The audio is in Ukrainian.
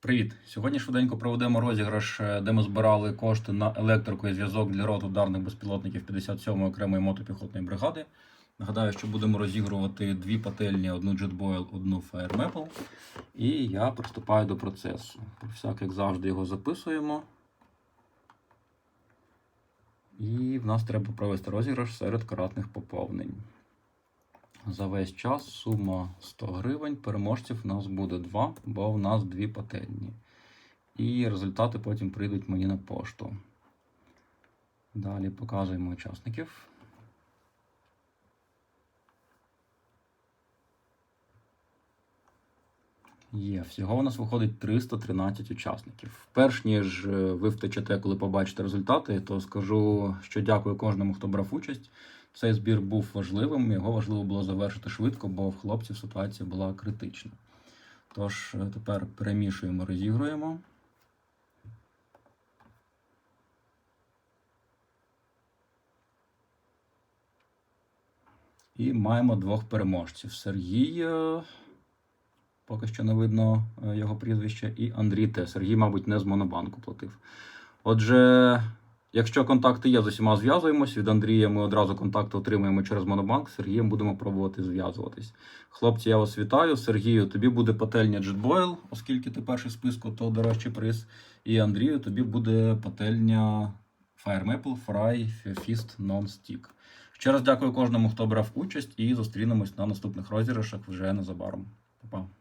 Привіт! Сьогодні швиденько проведемо розіграш, е, де ми збирали кошти на електрику і зв'язок для рот ударних безпілотників 57-ї окремої мотопіхотної бригади. Нагадаю, що будемо розігрувати дві пательні, одну JetBoil, одну Fire Maple. І я приступаю до процесу. Про всяк, як завжди, його записуємо. І в нас треба провести розіграш серед каратних поповнень. За весь час сума 100 гривень. Переможців у нас буде 2, бо в нас дві пательні. І результати потім прийдуть мені на пошту. Далі показуємо учасників. Є, всього у нас виходить 313 учасників. Перш ніж е, ви втечете, коли побачите результати, то скажу, що дякую кожному, хто брав участь. Цей збір був важливим, його важливо було завершити швидко, бо в хлопців ситуація була критична. Тож е, тепер перемішуємо, розігруємо. І маємо двох переможців: Сергій, поки що не видно е, його прізвище, і Андрій Т. Сергій, мабуть, не з Монобанку платив. Отже, якщо контакти є, з усіма зв'язуємось. Від Андрія ми одразу контакти отримуємо через Монобанк. З Сергієм будемо пробувати зв'язуватись. Хлопці, я вас вітаю. Сергію, тобі буде пательня JetBoil, оскільки ти перший в списку, то дорожчий приз. І Андрію, тобі буде пательня Fire Maple Fry Fist Non-Stick. Ще раз дякую кожному, хто брав участь, і зустрінемось на наступних розіграшах вже незабаром. Па-па.